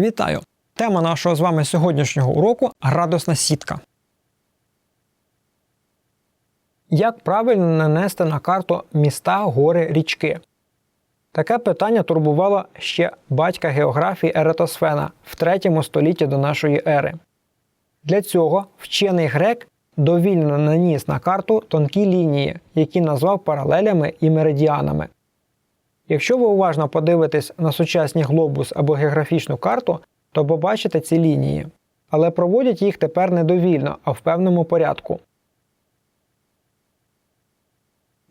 Вітаю! Тема нашого з вами сьогоднішнього уроку градусна сітка. Як правильно нанести на карту міста, гори, річки? Таке питання турбувало ще батька географії Ератосфена в 3 столітті до нашої ери. Для цього вчений грек довільно наніс на карту тонкі лінії, які назвав паралелями і меридіанами. Якщо ви уважно подивитесь на сучасний глобус або географічну карту, то побачите ці лінії. Але проводять їх тепер не довільно, а в певному порядку.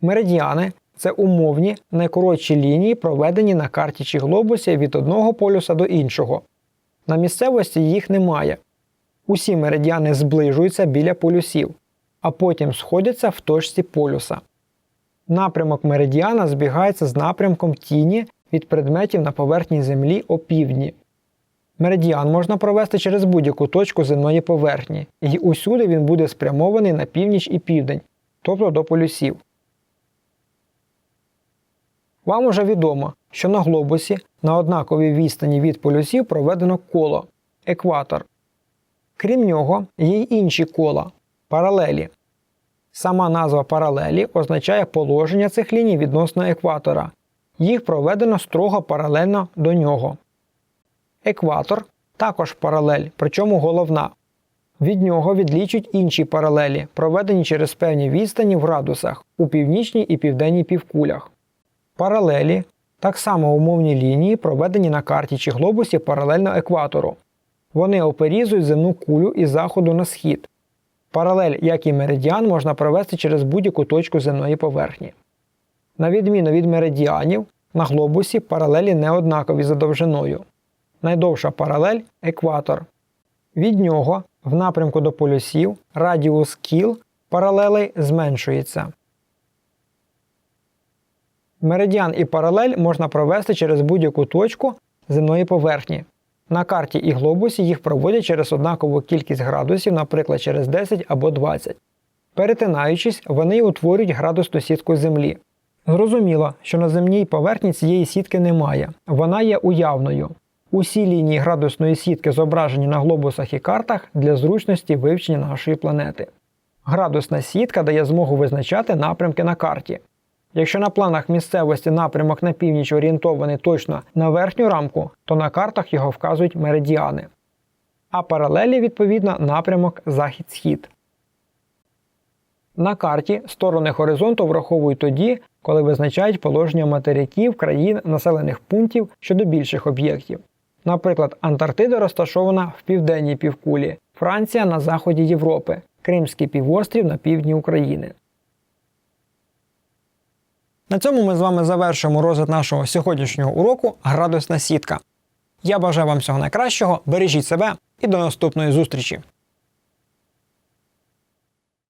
Меридіани це умовні найкоротші лінії, проведені на карті чи глобусі від одного полюса до іншого. На місцевості їх немає. Усі меридіани зближуються біля полюсів, а потім сходяться в точці полюса. Напрямок меридіана збігається з напрямком тіні від предметів на поверхні Землі опівдні. Меридіан можна провести через будь-яку точку земної поверхні, і усюди він буде спрямований на північ і південь, тобто до полюсів. Вам уже відомо, що на глобусі на однаковій відстані від полюсів проведено коло екватор. Крім нього, є й інші кола паралелі. Сама назва паралелі означає положення цих ліній відносно екватора. Їх проведено строго паралельно до нього. Екватор також паралель, причому головна. Від нього відлічують інші паралелі, проведені через певні відстані в градусах у північній і південній півкулях. Паралелі так само умовні лінії, проведені на карті чи глобусі паралельно екватору. Вони оперізують земну кулю із заходу на схід. Паралель, як і меридіан, можна провести через будь-яку точку земної поверхні. На відміну від меридіанів, на глобусі паралелі не однакові за довжиною. Найдовша паралель екватор. Від нього, в напрямку до полюсів, радіус кіл паралелей зменшується. Меридіан і паралель можна провести через будь-яку точку земної поверхні. На карті і глобусі їх проводять через однакову кількість градусів, наприклад, через 10 або 20. Перетинаючись, вони утворюють градусну сітку Землі. Зрозуміло, що на земній поверхні цієї сітки немає, вона є уявною. Усі лінії градусної сітки зображені на глобусах і картах для зручності вивчення нашої планети. Градусна сітка дає змогу визначати напрямки на карті. Якщо на планах місцевості напрямок на північ орієнтований точно на верхню рамку, то на картах його вказують меридіани. А паралелі, відповідно, напрямок захід-схід. На карті сторони горизонту враховують тоді, коли визначають положення материків, країн, населених пунктів щодо більших об'єктів. Наприклад, Антарктида розташована в південній півкулі, Франція на заході Європи, Кримський півострів на півдні України. На цьому ми з вами завершимо розгляд нашого сьогоднішнього уроку Градусна сітка. Я бажаю вам всього найкращого, бережіть себе і до наступної зустрічі!